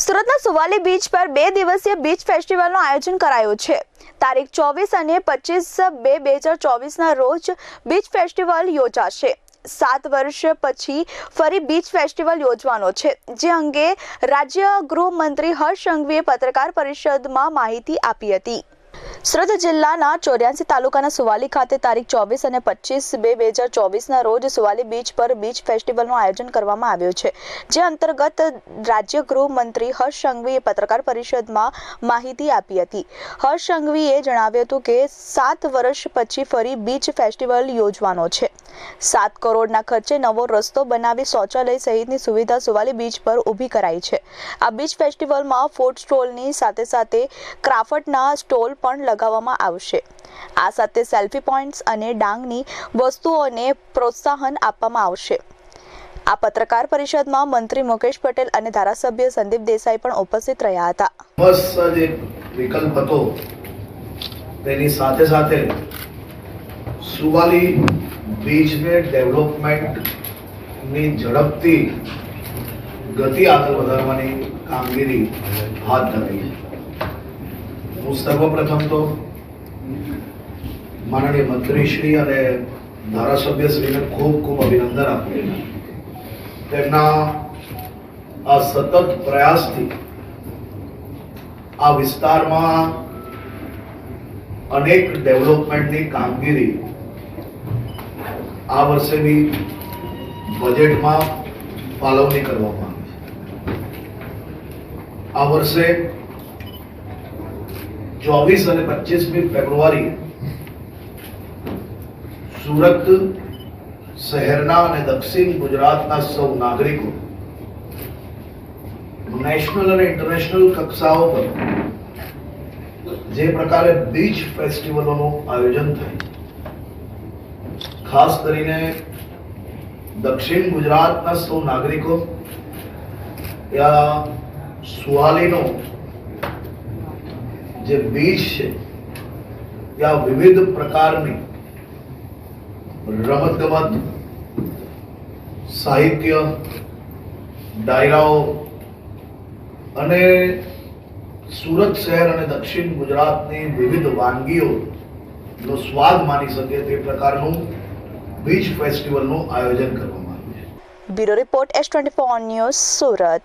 સુરતના સુવાલી બીચ પર બે દિવસીય બીચ ફેસ્ટિવલનું આયોજન કરાયું છે. તારીખ ચોવીસ અને પચીસ બે બે હજાર ચોવીસના રોજ બીચ ફેસ્ટિવલ યોજાશે. સાત વર્ષ પછી ફરી બીચ ફેસ્ટિવલ યોજવાનો છે. જે અંગે રાજ્ય ગૃહમંત્રી હર્ષ સંઘવીએ પત્રકાર પરિષદમાં માહિતી આપી હતી. સુરત જિલ્લાના ચોર્યાસી તાલુકાના સુવાલી ખાતે તારીખ ચોવીસ અને પચીસ બે બે હજાર ચોવીસના રોજ સુવાલી બીચ પર બીચ ફેસ્ટિવલનું આયોજન કરવામાં આવ્યું છે. જે અંતર્ગત રાજ્ય ગૃહમંત્રી હર્ષ સંઘવીએ પત્રકાર પરિષદમાં માહિતી આપી હતી. હર્ષ સંઘવીએ જણાવ્યું હતું કે સાત વર્ષ પછી ફરી બીચ ફેસ્ટિવલ યોજવાનો છે. સાત કરોડના ખર્ચે નવો રસ્તો બનાવી શૌચાલય સહિતની સુવિધા સુવાલી બીચ પર ઊભી કરાઈ છે. આ બીચ ફેસ્ટિવલમાં ફૂડ સ્ટોલની સાથે સાથે ક્રાફટના સ્ટોલ પણ લગાવવામાં આવશે. આ સાથે સેલ્ફી પોઈન્ટ્સ અને ડાંગની વસ્તુઓને પ્રોત્સાહન આપવામાં આવશે. આ પત્રકાર પરિષદમાં મંત્રી મુકેશ પટેલ અને ધારાસભ્ય સંદીપ દેસાઈ પણ ઉપસ્થિત રહ્યા હતા. બસ જે વિકલ્પ હતો, તેની સાથે સાથે સુવાલી બીચને ડેવલપમેન્ટની ઝડપથી ગતિ આગળ વધારવાની કામગીરી હાથ ધરાઈ હું સર્વપ્રથમ તો માનનીય મંત્રીશ્રી અને ધારાસભ્યશ્રીને ખૂબ ખૂબ અભિનંદન આપું તેમના આ સતત પ્રયાસથી આ વિસ્તારમાં અનેક ડેવલપમેન્ટની કામગીરી આ વર્ષે બી બજેટમાં ફાળવણી કરવામાં આવી છે. આ વર્ષે ચોવીસ અને પચીસમી ફેબ્રુઆરી સુરત શહેરના અને દક્ષિણ ગુજરાતના સૌ નાગરિકો નેશનલ અને ઇન્ટરનેશનલ કક્ષાઓ પર જે પ્રકારે બીચ ફેસ્ટિવલોનું આયોજન થાય. ખાસ કરીને દક્ષિણ ગુજરાતના સૌ નાગરિકો ત્યાં સુહાલીનો જે બીચ છે ત્યાં વિવિધ પ્રકારની રમતગમત, સાહિત્ય, ડાયરાઓ અને સુરત શહેર અને દક્ષિણ ગુજરાતની વિવિધ વાનગીઓનો સ્વાદ માની શકે તે પ્રકારનું બીચ ફેસ્ટિવલનું આયોજન કરવામાં આવ્યું છે. Bureau report S twenty four news Surat.